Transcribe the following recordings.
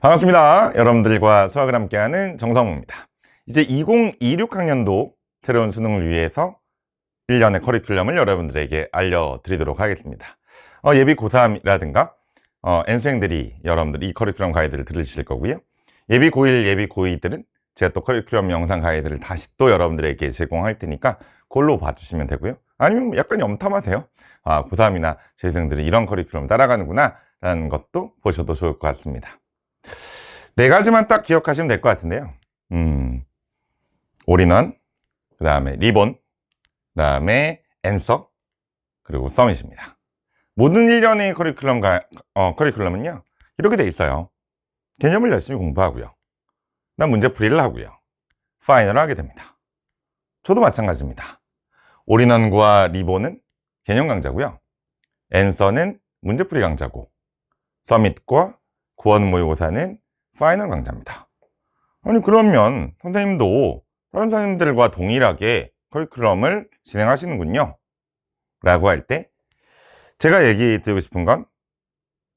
반갑습니다. 여러분들과 수학을 함께하는 정성우입니다. 이제 2026학년도 새로운 수능을 위해서 1년의 커리큘럼을 여러분들에게 알려드리도록 하겠습니다. 어, 예비 고3이라든가 어, N수생들이 여러분들 이 커리큘럼 가이드를 들으실 거고요. 예비 고1, 예비 고2들은 제가 또 커리큘럼 영상 가이드를 다시 또 여러분들에게 제공할 테니까 그걸로 봐주시면 되고요. 아니면 약간 염탐하세요. 아, 고3이나 재생들은 이런 커리큘럼 따라가는구나 라는 것도 보셔도 좋을 것 같습니다. 네 가지만 딱 기억하시면 될 것 같은데요. 음, 올인원, 그 다음에 리본, 그 다음에 앤서, 그리고 서밋입니다. 모든 1년의 커리큘럼, 가, 어, 커리큘럼은요, 이렇게 돼 있어요. 개념을 열심히 공부하고요. 난 문제 풀이를 하고요. 파이널을 하게 됩니다. 저도 마찬가지입니다. 올인원과 리본은 개념 강좌고요. 앤서는 문제풀이 강좌고, 서밋과 구원 모의고사는 파이널 강좌입니다. 아니 그러면 선생님도 다른 선생님들과 동일하게 커리큘럼을 진행하시는군요. 라고 할 때 제가 얘기 드리고 싶은 건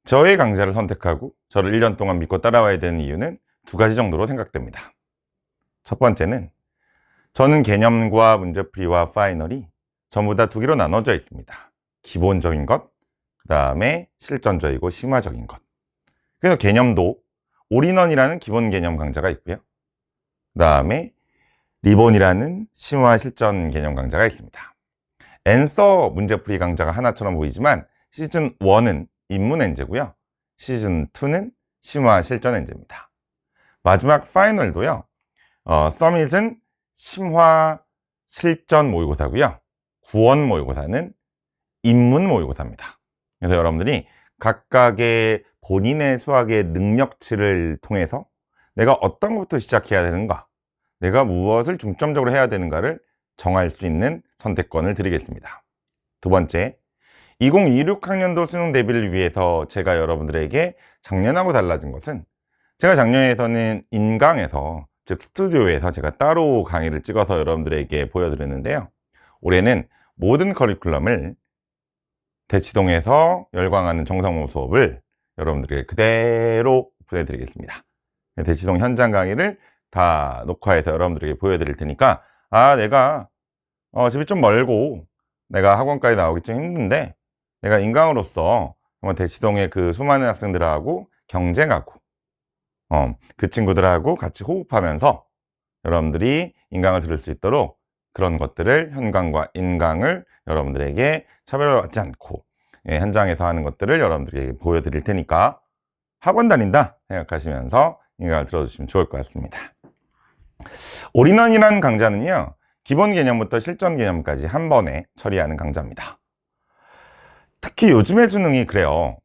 저의 강좌를 선택하고 저를 1년 동안 믿고 따라와야 되는 이유는 두 가지 정도로 생각됩니다. 첫 번째는 저는 개념과 문제풀이와 파이널이 전부 다 두 개로 나눠져 있습니다. 기본적인 것, 그 다음에 실전적이고 심화적인 것. 그래서 개념도 올인원이라는 기본 개념 강좌가 있고요. 그 다음에 리본이라는 심화 실전 개념 강좌가 있습니다. 앤서 문제풀이 강좌가 하나처럼 보이지만 시즌 1은 입문 엔제고요. 시즌 2는 심화 실전 엔제입니다. 마지막 파이널도요. 어, 서밋은 심화 실전 모의고사고요. 구원 모의고사는 입문 모의고사입니다. 그래서 여러분들이 각각의 본인의 수학의 능력치를 통해서 내가 어떤 것부터 시작해야 되는가, 내가 무엇을 중점적으로 해야 되는가를 정할 수 있는 선택권을 드리겠습니다. 두 번째, 2026학년도 수능 대비를 위해서 제가 여러분들에게 작년하고 달라진 것은 제가 작년에서는 인강에서 즉 스튜디오에서 제가 따로 강의를 찍어서 여러분들에게 보여드렸는데요. 올해는 모든 커리큘럼을 대치동에서 열광하는 정성모 수업을 여러분들에게 그대로 보내드리겠습니다. 대치동 현장 강의를 다 녹화해서 여러분들에게 보여드릴 테니까 아 내가 어, 집이 좀 멀고 내가 학원까지 나오기 좀 힘든데 내가 인강으로서 대치동의 그 수많은 학생들하고 경쟁하고 어, 그 친구들하고 같이 호흡하면서 여러분들이 인강을 들을 수 있도록 그런 것들을 현강과 인강을 여러분들에게 차별받지 않고 예, 현장에서 하는 것들을 여러분들에게 보여드릴 테니까 학원 다닌다 생각하시면서 인강을 들어주시면 좋을 것 같습니다. 올인원이라는 강좌는요. 기본 개념부터 실전 개념까지 한 번에 처리하는 강좌입니다. 특히 요즘의 수능이 그래요.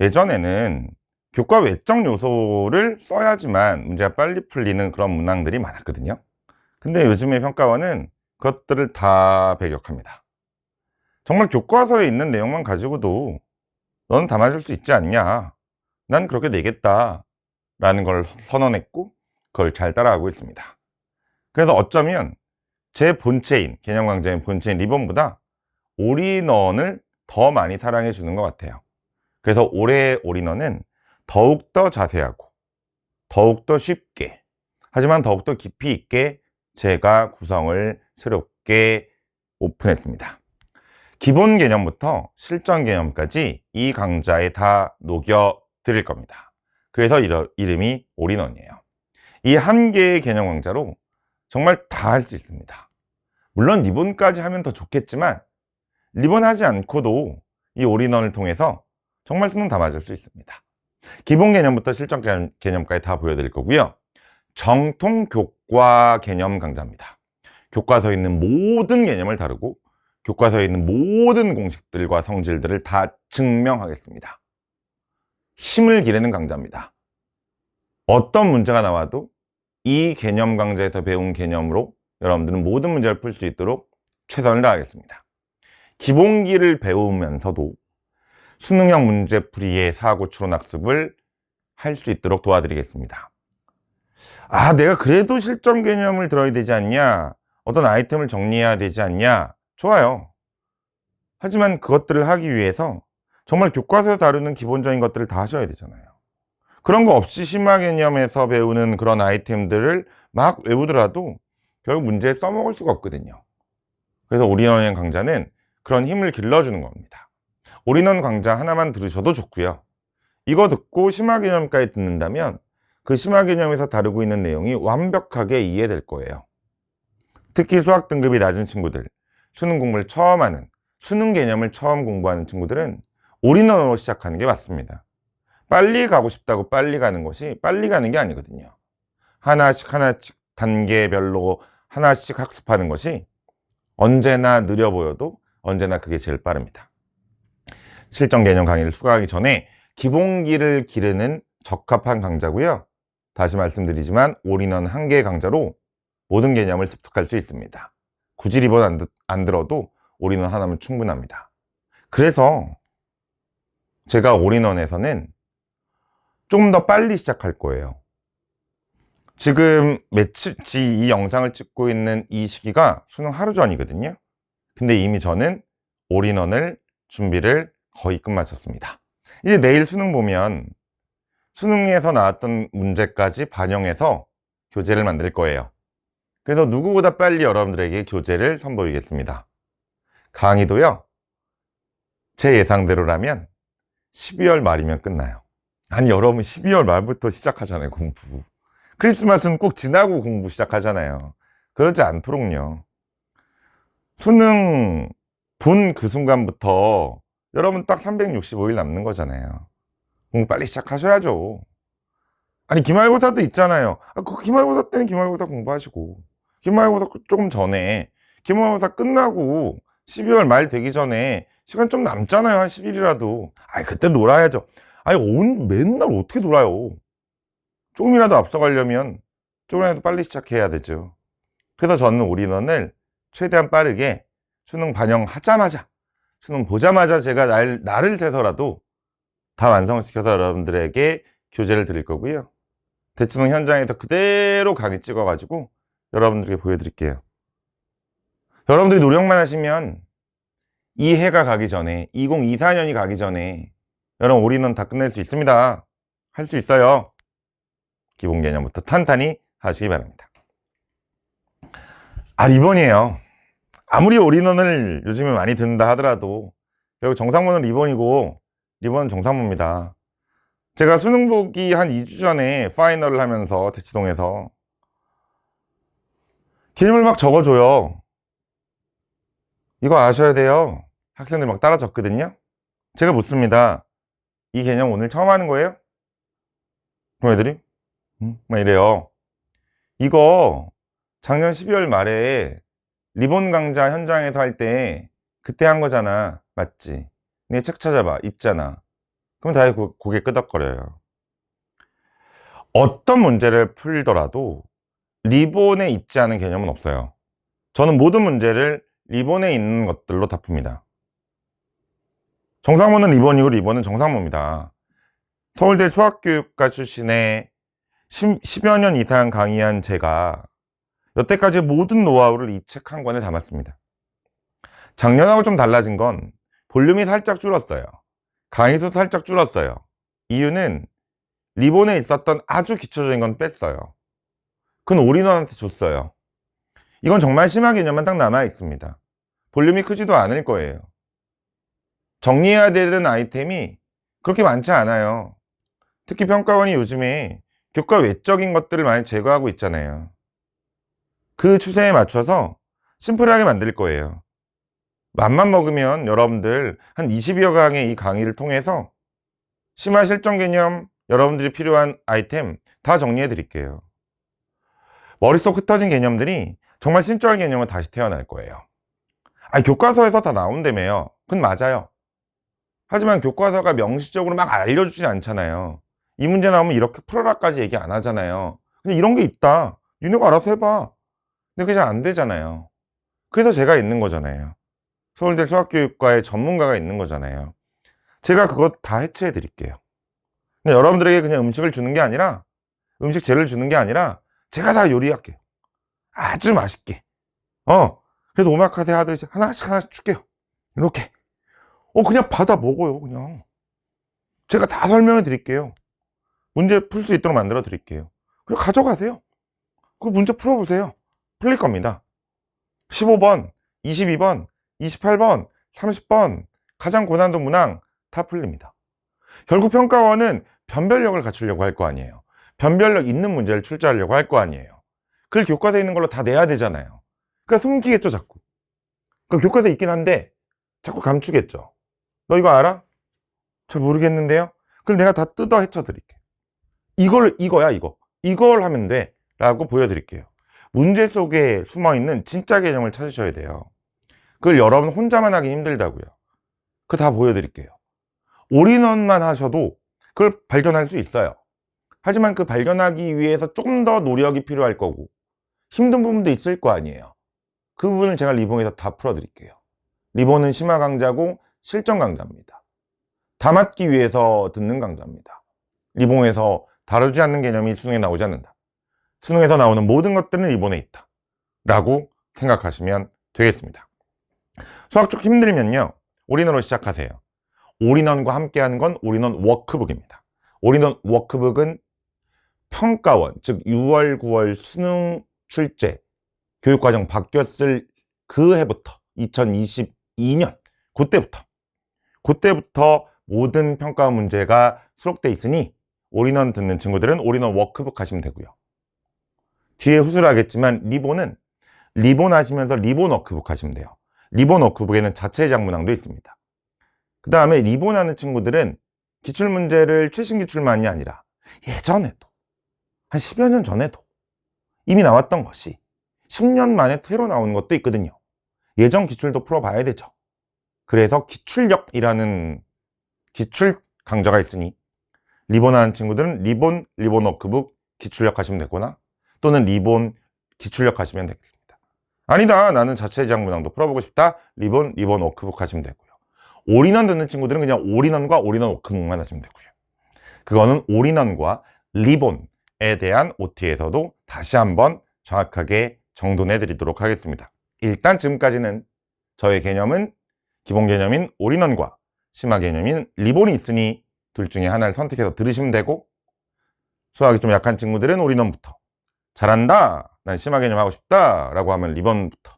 예전에는 교과 외적 요소를 써야지만 문제가 빨리 풀리는 그런 문항들이 많았거든요. 근데 요즘의 평가원은 그것들을 다 배격합니다. 정말 교과서에 있는 내용만 가지고도 다 맞을 수 있지 않냐. 난 그렇게 내겠다. 라는 걸 선언했고, 그걸 잘 따라가고 있습니다. 그래서 어쩌면 제 본체인, 개념 강좌인 본체인 리본보다 올인원을 더 많이 사랑해 주는 것 같아요. 그래서 올해 올인원은 더욱더 자세하고, 더욱더 쉽게, 하지만 더욱더 깊이 있게 제가 구성을 새롭게 오픈했습니다. 기본 개념부터 실전 개념까지 이 강좌에 다 녹여 드릴 겁니다. 그래서 이름이 올인원이에요. 이 한 개의 개념 강좌로 정말 다 할 수 있습니다. 물론 리본까지 하면 더 좋겠지만 리본 하지 않고도 이 올인원을 통해서 정말 수능 다 맞을 수 있습니다. 기본 개념부터 실전 개념까지 다 보여드릴 거고요. 정통 교과 개념 강좌입니다. 교과서에 있는 모든 개념을 다루고 교과서에 있는 모든 공식들과 성질들을 다 증명하겠습니다. 힘을 기르는 강좌입니다. 어떤 문제가 나와도 이 개념 강좌에서 배운 개념으로 여러분들은 모든 문제를 풀 수 있도록 최선을 다하겠습니다. 기본기를 배우면서도 수능형 문제풀이의 사고 추론 학습을 할 수 있도록 도와드리겠습니다. 아, 내가 그래도 실전 개념을 들어야 되지 않냐? 어떤 아이템을 정리해야 되지 않냐? 좋아요. 하지만 그것들을 하기 위해서 정말 교과서에 다루는 기본적인 것들을 다 하셔야 되잖아요. 그런 거 없이 심화 개념에서 배우는 그런 아이템들을 막 외우더라도 결국 문제에 써먹을 수가 없거든요. 그래서 올인원 강좌는 그런 힘을 길러주는 겁니다. 올인원 강좌 하나만 들으셔도 좋고요. 이거 듣고 심화 개념까지 듣는다면 그 심화 개념에서 다루고 있는 내용이 완벽하게 이해될 거예요. 특히 수학 등급이 낮은 친구들, 수능 공부를 처음 하는, 수능 개념을 처음 공부하는 친구들은 올인원으로 시작하는 게 맞습니다. 빨리 가고 싶다고 빨리 가는 것이 빨리 가는 게 아니거든요. 하나씩 하나씩 단계별로 하나씩 학습하는 것이 언제나 느려 보여도 언제나 그게 제일 빠릅니다. 실전 개념 강의를 추가하기 전에 기본기를 기르는 적합한 강좌고요. 다시 말씀드리지만 올인원 한개 강좌로 모든 개념을 습득할 수 있습니다. 굳이 리본 안, 안 들어도 올인원 하나면 충분합니다. 그래서 제가 올인원에서는 좀 더 빨리 시작할 거예요. 지금 며칠치 이 영상을 찍고 있는 이 시기가 수능 하루 전이거든요. 근데 이미 저는 올인원을 준비를 거의 끝마쳤습니다. 이제 내일 수능 보면 수능에서 나왔던 문제까지 반영해서 교재를 만들 거예요. 그래서 누구보다 빨리 여러분들에게 교재를 선보이겠습니다. 강의도요, 제 예상대로라면 12월 말이면 끝나요. 아니, 여러분 12월 말부터 시작하잖아요, 공부. 크리스마스는 꼭 지나고 공부 시작하잖아요. 그렇지 않도록요. 수능 본 그 순간부터 여러분 딱 365일 남는 거잖아요. 공부 빨리 시작하셔야죠. 아니, 기말고사도 있잖아요. 아, 그 기말고사 때는 기말고사 공부하시고, 기말고사 조금 전에, 기말고사 끝나고 12월 말 되기 전에 시간 좀 남잖아요. 한 10일이라도. 아니, 그때 놀아야죠. 아니, 온, 맨날 어떻게 놀아요. 조금이라도 앞서가려면 조금이라도 빨리 시작해야 되죠. 그래서 저는 올인원을 최대한 빠르게 수능 반영하자마자, 수능 보자마자 제가 날, 날을 새서라도 다 완성시켜서 여러분들에게 교재를 드릴 거고요. 대충 현장에서 그대로 강의 찍어가지고 여러분들에게 보여드릴게요. 여러분들이 노력만 하시면 이 해가 가기 전에 2024년이 가기 전에 여러분 올인원 다 끝낼 수 있습니다. 할 수 있어요. 기본 개념부터 탄탄히 하시기 바랍니다. 아 리본이에요. 아무리 올인원을 요즘에 많이 듣는다 하더라도 결국 정상문은 리본이고 리본은 정상문입니다. 제가 수능 보기 한 2주 전에 파이널을 하면서 대치동에서 개념을 막 적어줘요. 이거 아셔야 돼요. 학생들 막 따라 적거든요. 제가 묻습니다. 이 개념 오늘 처음 하는 거예요? 그럼 애들이 음? 막 이래요. 이거 작년 12월 말에 리본 강좌 현장에서 할 때 그때 한 거잖아. 맞지? 내책 찾아봐. 있잖아. 그럼 다시 고, 고개 끄덕거려요. 어떤 문제를 풀더라도 리본에 있지 않은 개념은 없어요. 저는 모든 문제를 리본에 있는 것들로 다 풉니다. 정상문은 리본이고 리본은 정상문입니다. 서울대 수학교육과 출신의 10, 여년 이상 강의한 제가 여태까지 모든 노하우를 이 책 한 권에 담았습니다. 작년하고 좀 달라진 건 볼륨이 살짝 줄었어요. 강의도 살짝 줄었어요. 이유는 리본에 있었던 아주 기초적인 건 뺐어요. 그건 올인원한테 줬어요. 이건 정말 심한 개념만 딱 남아 있습니다. 볼륨이 크지도 않을 거예요. 정리해야 되는 아이템이 그렇게 많지 않아요. 특히 평가원이 요즘에 교과 외적인 것들을 많이 제거하고 있잖아요. 그 추세에 맞춰서 심플하게 만들 거예요. 맘만 먹으면 여러분들 한 20여 강의 이 강의를 통해서 심화 실전 개념, 여러분들이 필요한 아이템 다 정리해 드릴게요. 머릿속 흩어진 개념들이 정말 신조한 개념은 다시 태어날 거예요. 아니, 교과서에서 다 나온다며요. 그건 맞아요. 하지만 교과서가 명시적으로 막 알려주지 않잖아요. 이 문제 나오면 이렇게 풀어라까지 얘기 안 하잖아요. 근데 이런 게 있다. 니네가 알아서 해봐. 근데 그게 잘 안 되잖아요. 그래서 제가 있는 거잖아요. 서울대 수학교육과의 전문가가 있는 거잖아요. 제가 그거 다 해체해 드릴게요. 여러분들에게 그냥 음식을 주는 게 아니라 음식 재료를 주는 게 아니라 제가 다 요리할게요. 아주 맛있게. 어. 그래서 오마카세 하듯이 하나씩 하나씩 줄게요. 이렇게. 어, 그냥 받아 먹어요, 그냥. 제가 다 설명해 드릴게요. 문제 풀 수 있도록 만들어 드릴게요. 그리고 가져가세요. 그 문제 풀어보세요. 풀릴 겁니다. 15번, 22번, 28번, 30번, 가장 고난도 문항 다 풀립니다. 결국 평가원은 변별력을 갖추려고 할 거 아니에요. 변별력 있는 문제를 출제하려고 할 거 아니에요. 그걸 교과서에 있는 걸로 다 내야 되잖아요. 그러니까 숨기겠죠, 자꾸. 그 교과서에 있긴 한데 자꾸 감추겠죠. 너 이거 알아? 잘 모르겠는데요? 그럼 내가 다 뜯어 헤쳐 드릴게. 이걸 이거야, 이거. 이걸 하면 돼. 라고 보여 드릴게요. 문제 속에 숨어 있는 진짜 개념을 찾으셔야 돼요. 그걸 여러분 혼자만 하기 힘들다고요. 그거 다 보여 드릴게요. 올인원만 하셔도 그걸 발견할 수 있어요. 하지만 그 발견하기 위해서 조금 더 노력이 필요할 거고 힘든 부분도 있을 거 아니에요. 그 부분을 제가 리본에서 다 풀어 드릴게요. 리본은 심화 강좌고 실전 강좌입니다. 다 맞기 위해서 듣는 강좌입니다. 리본에서 다루지 않는 개념이 수능에 나오지 않는다. 수능에서 나오는 모든 것들은 리본에 있다. 라고 생각하시면 되겠습니다. 수학 쪽 힘들면요. 올인원으로 시작하세요. 올인원과 함께 하는 건 올인원 워크북입니다. 올인원 워크북은 평가원, 즉 6월, 9월 수능 출제 교육과정 바뀌었을 그 해부터 2022년 그때부터 그때부터 모든 평가 문제가 수록돼 있으니 올인원 듣는 친구들은 올인원 워크북 하시면 되고요. 뒤에 후술하겠지만 리본은 리본 하시면서 리본 워크북 하시면 돼요. 리본 워크북에는 자체 장문항도 있습니다. 그 다음에 리본 하는 친구들은 기출문제를 최신 기출만이 아니라 예전에도 한 10여 년 전에도 이미 나왔던 것이 10년 만에 새로 나오는 것도 있거든요. 예전 기출도 풀어봐야 되죠. 그래서 기출력이라는 기출 강좌가 있으니 리본 하는 친구들은 리본, 리본 워크북 기출력 하시면 되거나 또는 리본 기출력 하시면 되겠습니다. 아니다. 나는 자체 장문항도 풀어보고 싶다. 리본, 리본 워크북 하시면 되고요. 올인원 듣는 친구들은 그냥 올인원과 올인원 워크북만 하시면 되고요. 그거는 올인원과 리본에 대한 OT에서도 다시 한번 정확하게 정돈해 드리도록 하겠습니다. 일단 지금까지는 저의 개념은 기본 개념인 올인원과 심화 개념인 리본이 있으니 둘 중에 하나를 선택해서 들으시면 되고 수학이 좀 약한 친구들은 올인원부터. 잘한다! 난 심화 개념 하고 싶다! 라고 하면 리본부터.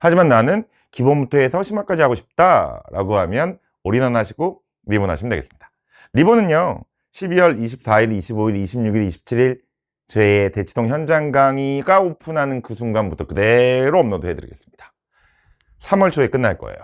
하지만 나는 기본부터 해서 심화까지 하고 싶다! 라고 하면 올인원 하시고 리본 하시면 되겠습니다. 리본은요 12월 24일, 25일, 26일, 27일 제 대치동 현장 강의가 오픈하는 그 순간부터 그대로 업로드 해드리겠습니다 3월 초에 끝날 거예요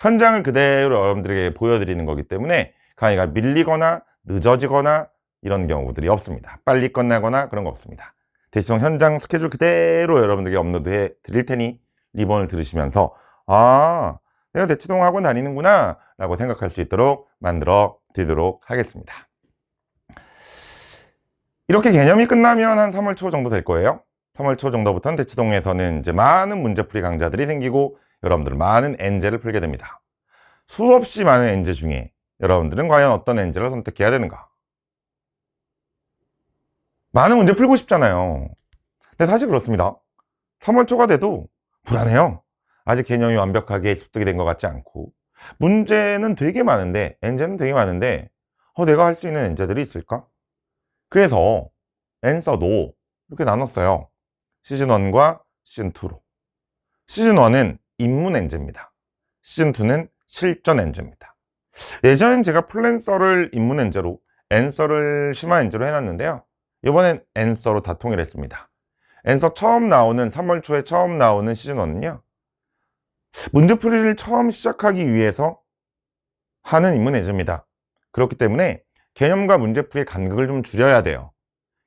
현장을 그대로 여러분들에게 보여드리는 거기 때문에 강의가 밀리거나 늦어지거나 이런 경우들이 없습니다. 빨리 끝나거나 그런 거 없습니다. 대충 현장 스케줄 그대로 여러분들에게 업로드 해 드릴 테니 리본을 들으시면서 아 내가 대치동 학원 다니는구나 라고 생각할 수 있도록 만들어 드리도록 하겠습니다. 이렇게 개념이 끝나면 한 3월 초 정도 될 거예요. 3월 초 정도부터는 대치동에서는 이제 많은 문제풀이 강좌들이 생기고 여러분들 많은 엔제를 풀게 됩니다. 수없이 많은 엔제 중에 여러분들은 과연 어떤 엔제를 선택해야 되는가? 많은 문제 풀고 싶잖아요. 근데 사실 그렇습니다. 3월 초가 돼도 불안해요. 아직 개념이 완벽하게 습득이 된 것 같지 않고 문제는 되게 많은데 엔제는 되게 많은데 어, 내가 할 수 있는 엔제들이 있을까? 그래서 엔서도 이렇게 나눴어요. 시즌1과 시즌2로. 시즌1은 입문 엔제입니다. 시즌2는 실전 엔제입니다. 예전엔 제가 플랜서를 입문 엔제로 엔서를 심화 엔제로 해놨는데요. 이번엔 엔서로 다 통일했습니다. 엔서 처음 나오는 3월 초에 처음 나오는 시즌1은요. 문제풀이를 처음 시작하기 위해서 하는 입문 엔제입니다. 그렇기 때문에 개념과 문제풀이의 간극을 좀 줄여야 돼요.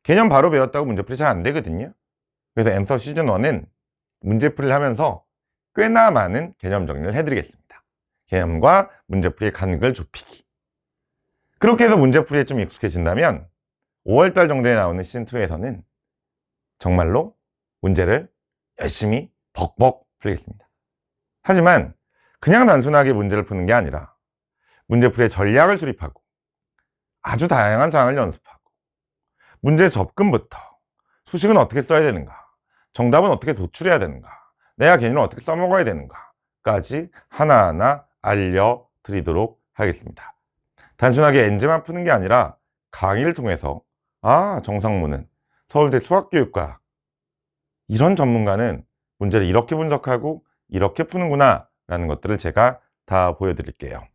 개념 바로 배웠다고 문제풀이 잘 안 되거든요. 그래서 엔서 시즌1은 문제풀이를 하면서 꽤나 많은 개념 정리를 해드리겠습니다. 개념과 문제풀이의 간극을 좁히기. 그렇게 해서 문제풀이에 좀 익숙해진다면 5월달 정도에 나오는 시즌2에서는 정말로 문제를 열심히 벅벅 풀겠습니다. 하지만 그냥 단순하게 문제를 푸는 게 아니라 문제풀이의 전략을 수립하고 아주 다양한 상황을 연습하고 문제 접근부터 수식은 어떻게 써야 되는가 정답은 어떻게 도출해야 되는가 내가 개념을 어떻게 써먹어야 되는가까지 하나하나 알려드리도록 하겠습니다. 단순하게 엔제만 푸는 게 아니라 강의를 통해서 아 정상무는 서울대 수학교육과 이런 전문가는 문제를 이렇게 분석하고 이렇게 푸는구나 라는 것들을 제가 다 보여드릴게요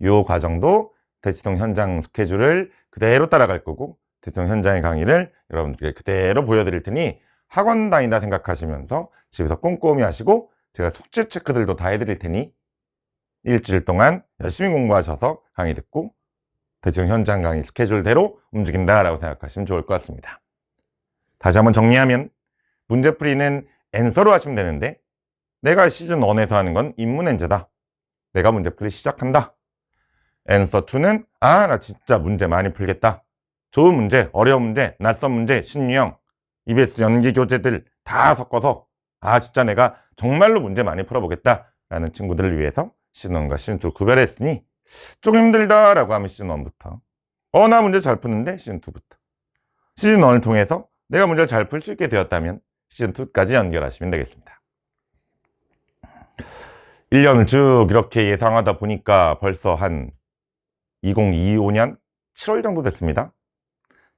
이 과정도 대치동 현장 스케줄을 그대로 따라갈 거고 대치동 현장의 강의를 여러분들께 그대로 보여드릴 테니 학원 다닌다 생각하시면서 집에서 꼼꼼히 하시고 제가 숙제 체크들도 다 해드릴 테니 일주일 동안 열심히 공부하셔서 강의 듣고 대충 현장 강의 스케줄대로 움직인다라고 생각하시면 좋을 것 같습니다. 다시 한번 정리하면 문제풀이는 앤서로 하시면 되는데 내가 시즌 1에서 하는 건 인문 엔제다. 내가 문제풀이 시작한다. 앤서 2는 아 나 진짜 문제 많이 풀겠다. 좋은 문제, 어려운 문제, 낯선 문제, 신유형, EBS 연기 교재들 다 섞어서 아 진짜 내가 정말로 문제 많이 풀어보겠다. 라는 친구들을 위해서 시즌 1과 시즌 2 구별했으니 조금 힘들다 라고 하면 1부터. 어 나 문제 잘 푸는데? 시즌 2부터. 시즌 1을 통해서 내가 문제를 잘 풀 수 있게 되었다면 시즌 2까지 연결하시면 되겠습니다. 1년을 쭉 이렇게 예상하다 보니까 벌써 한 2025년 7월 정도 됐습니다.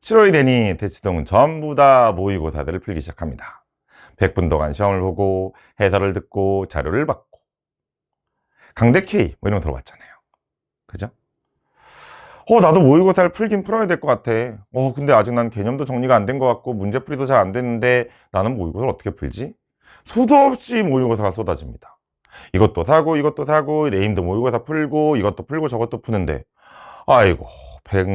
7월이 되니 대치동은 전부 다 모의고사들을 풀기 시작합니다. 100분 동안 시험을 보고 해설을 듣고 자료를 받고. 강대 K 뭐 이런 거 들어봤잖아요. 그죠? 어 나도 모의고사를 풀긴 풀어야 될 것 같아. 어 근데 아직 난 개념도 정리가 안 된 것 같고 문제풀이도 잘 안 됐는데 나는 모의고사를 어떻게 풀지? 수도 없이 모의고사가 쏟아집니다. 이것도 사고 이것도 사고 네임도 모의고사 풀고 이것도 풀고 저것도 푸는데 아이고 100,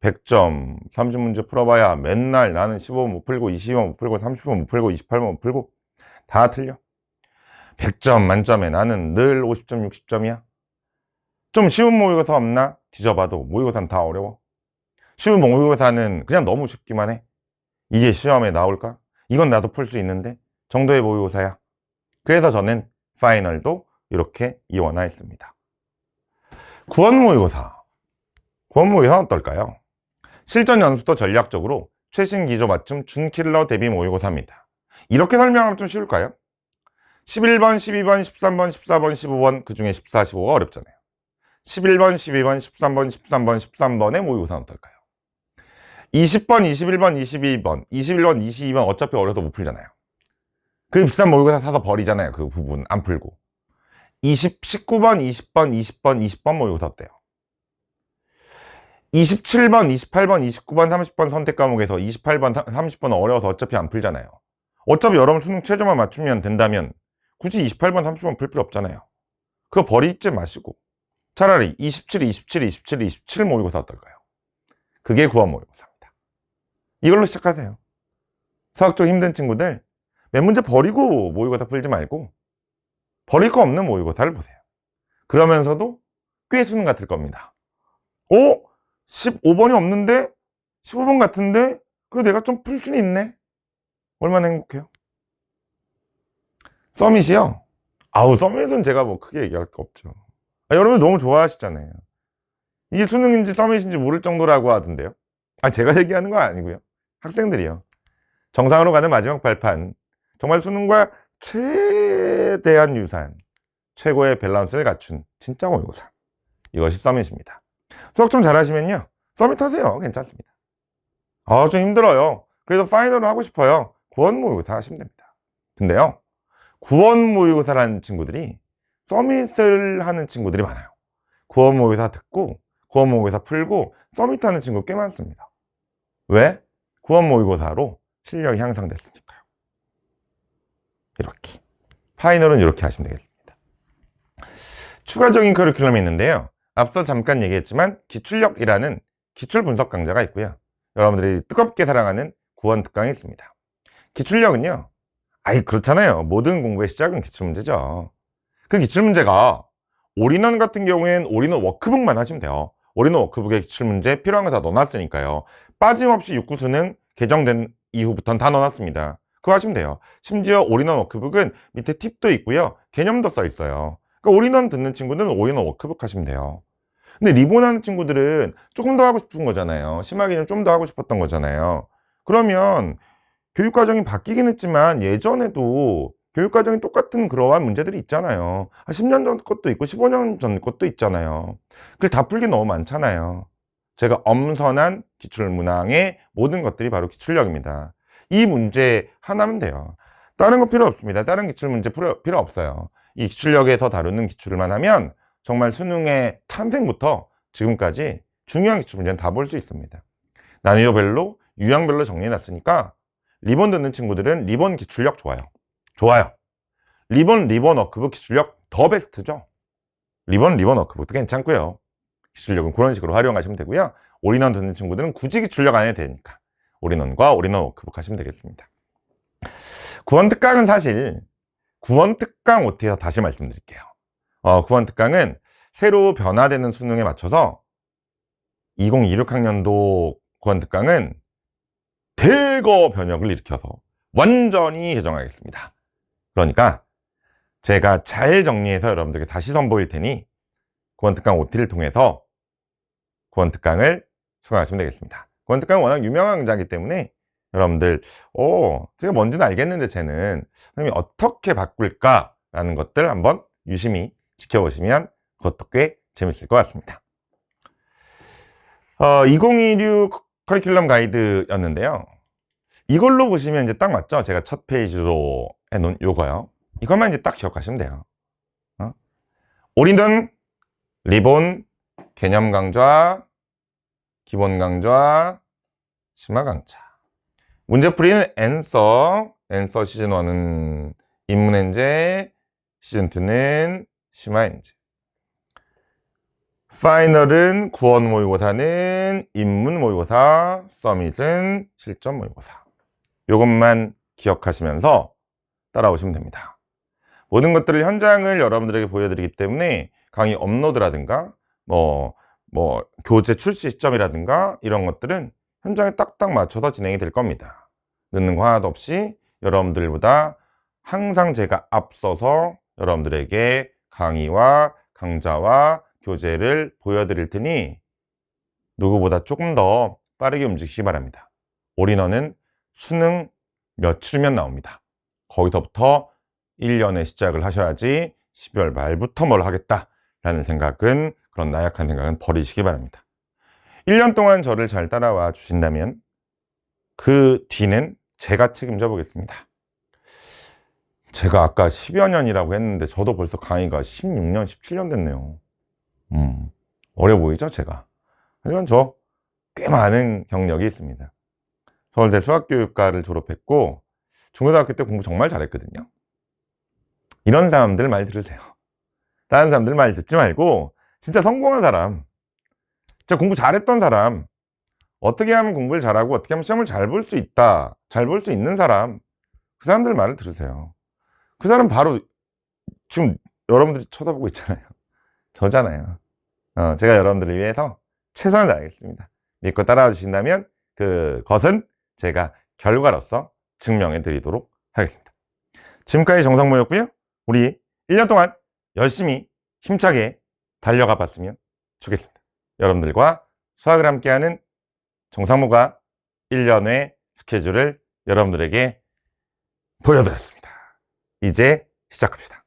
100점. 30문제 풀어봐야 맨날 나는 15번 못 풀고 20번 못 풀고 30번 못 풀고 28번 못 풀고 다 틀려. 100점 만점에 나는 늘 50점 60점이야. 좀 쉬운 모의고사 없나? 뒤져봐도 모의고사는 다 어려워. 쉬운 모의고사는 그냥 너무 쉽기만 해. 이게 시험에 나올까? 이건 나도 풀 수 있는데 정도의 모의고사야. 그래서 저는 파이널도 이렇게 이원화했습니다. 구원 모의고사 구원 모의고사는 어떨까요? 실전 연습도 전략적으로 최신 기조 맞춤 준킬러 대비 모의고사입니다 이렇게 설명하면 좀 쉬울까요? 11번, 12번, 13번, 14번, 15번 그 중에 14, 15가 어렵잖아요 11번, 12번, 13번, 13번, 13번의 모의고사는 어떨까요? 20번, 21번, 22번, 21번, 22번 어차피 어려도 못 풀잖아요 그 비싼 모의고사 사서 버리잖아요 그 부분 안 풀고 20, 19번, 20번, 20번, 20번 모의고사 어때요? 27번, 28번, 29번, 30번 선택 과목에서 28번, 30번 어려워서 어차피 안 풀잖아요. 어차피 여러분 수능 최저만 맞추면 된다면 굳이 28번, 30번 풀 필요 없잖아요. 그거 버리지 마시고 차라리 27, 27, 27, 27 모의고사 어떨까요? 그게 구원 모의고사입니다. 이걸로 시작하세요. 수학적 힘든 친구들 몇 문제 버리고 모의고사 풀지 말고 버릴 거 없는 모의고사를 보세요. 그러면서도 꽤 수능 같을 겁니다. 오? 15번이 없는데 15번 같은데 그래도 내가 좀 풀 수는 있네. 얼마나 행복해요. 서밋이요? 아우 서밋은 제가 뭐 크게 얘기할 거 없죠. 아, 여러분 너무 좋아하시잖아요. 이게 수능인지 서밋인지 모를 정도라고 하던데요. 아 제가 얘기하는 건 아니고요. 학생들이요. 정상으로 가는 마지막 발판. 정말 수능과 최대한 유사한 최고의 밸런스를 갖춘 진짜 모의고사. 이것이 서밋입니다 수학 좀 잘하시면요. 서밋 하세요. 괜찮습니다. 아 좀 힘들어요. 그래서 파이널을 하고 싶어요. 구원 모의고사 하시면 됩니다. 근데요 구원 모의고사라는 친구들이 서밋을 하는 친구들이 많아요. 구원 모의고사 듣고 구원 모의고사 풀고 서밋 하는 친구 꽤 많습니다. 왜? 구원 모의고사로 실력이 향상됐으니까요. 이렇게. 파이널은 이렇게 하시면 되겠습니다. 추가적인 커리큘럼이 있는데요 앞서 잠깐 얘기했지만 기출력이라는 기출 분석 강좌가 있고요. 여러분들이 뜨겁게 사랑하는 구원 특강이 있습니다. 기출력은요 아이 그렇잖아요. 모든 공부의 시작은 기출문제죠. 그 기출문제가 올인원 같은 경우엔 올인원 워크북만 하시면 돼요. 올인원 워크북에 기출문제 필요한 거 다 넣어놨으니까요. 빠짐없이 육구수능 개정된 이후부터는 다 넣어놨습니다. 그거 하시면 돼요. 심지어 올인원 워크북은 밑에 팁도 있고요. 개념도 써 있어요. 그러니까 올인원 듣는 친구들은 올인원 워크북 하시면 돼요 근데 리본 하는 친구들은 조금 더 하고 싶은 거잖아요 심하게는 좀 더 하고 싶었던 거잖아요 그러면 교육과정이 바뀌긴 했지만 예전에도 교육과정이 똑같은 그러한 문제들이 있잖아요 10년 전 것도 있고 15년 전 것도 있잖아요 그걸 다 풀기 너무 많잖아요 제가 엄선한 기출문항의 모든 것들이 바로 기출력입니다. 이 문제 하나면 돼요. 다른 거 필요 없습니다. 다른 기출 문제 필요, 필요 없어요. 이 기출력에서 다루는 기출만 하면 정말 수능의 탄생부터 지금까지 중요한 기출 문제는 다 볼 수 있습니다. 난이도별로, 유형별로 정리해놨으니까 리본 듣는 친구들은 리본 기출력 좋아요. 좋아요. 리본, 리본 워크북 기출력 더 베스트죠. 리본, 리본 워크북도 괜찮고요. 기출력은 그런 식으로 활용하시면 되고요. 올인원 듣는 친구들은 굳이 기출력 안 해도 되니까 올인원과 올인원 워크북 하시면 되겠습니다. 구원 특강은 사실 구원 특강 OT에서 다시 말씀드릴게요. 어, 구원 특강은 새로 변화되는 수능에 맞춰서 2026학년도 구원 특강은 대거 변혁을 일으켜서 완전히 개정하겠습니다. 그러니까 제가 잘 정리해서 여러분들께 다시 선보일 테니 구원특강 OT를 통해서 구원특강을 수강하시면 되겠습니다. 구원특강은 워낙 유명한 강좌이기 때문에 여러분들 오 제가 뭔지는 알겠는데 쟤는 선생님이 어떻게 바꿀까라는 것들 한번 유심히 지켜보시면 그것도 꽤 재밌을 것 같습니다. 어, 2026 커리큘럼 가이드였는데요. 이걸로 보시면 이제 딱 맞죠? 제가 첫 페이지로 해놓은 요거요. 이것만 이제 딱 기억하시면 돼요. 어? 올인원, 리본, 개념 강좌, 기본 강좌, 심화 강좌. 문제풀이는 앤서, 앤서 시즌 1은 인문엔제, 시즌 2는 심화엔제. 파이널은 구원 모의고사는 인문 모의고사, 서밋은 실전 모의고사. 요것만 기억하시면서 따라오시면 됩니다. 모든 것들을 현장을 여러분들에게 보여드리기 때문에 강의 업로드라든가 뭐, 뭐 교재 출시 시점이라든가 이런 것들은 현장에 딱딱 맞춰서 진행이 될 겁니다. 늦는 거 하나도 없이 여러분들보다 항상 제가 앞서서 여러분들에게 강의와 강좌와 교재를 보여드릴 테니 누구보다 조금 더 빠르게 움직이시기 바랍니다. 올인원은 수능 며칠이면 나옵니다. 거기서부터 1년의 시작을 하셔야지 12월 말부터 뭘 하겠다라는 생각은 그런 나약한 생각은 버리시기 바랍니다. 1년 동안 저를 잘 따라와 주신다면 그 뒤는 제가 책임져 보겠습니다. 제가 아까 10여 년이라고 했는데 저도 벌써 강의가 16년, 17년 됐네요. 음, 어려 보이죠, 제가? 하지만 저 꽤 많은 경력이 있습니다. 서울대 수학교육과를 졸업했고 중고등학교 때 공부 정말 잘했거든요. 이런 사람들 말 들으세요. 다른 사람들 말 듣지 말고 진짜 성공한 사람, 진짜 공부 잘했던 사람, 어떻게 하면 공부를 잘하고 어떻게 하면 시험을 잘 볼 수 있다, 잘 볼 수 있는 사람, 그 사람들 말을 들으세요. 그 사람 바로 지금 여러분들이 쳐다보고 있잖아요. 저잖아요. 어, 제가 여러분들을 위해서 최선을 다하겠습니다. 믿고 따라와 주신다면 그것은 제가 결과로서 증명해 드리도록 하겠습니다. 지금까지 정상모였고요. 우리 1년 동안 열심히 힘차게 달려가 봤으면 좋겠습니다. 여러분들과 수학을 함께하는 정상모가 1년의 스케줄을 여러분들에게 보여드렸습니다. 이제 시작합시다.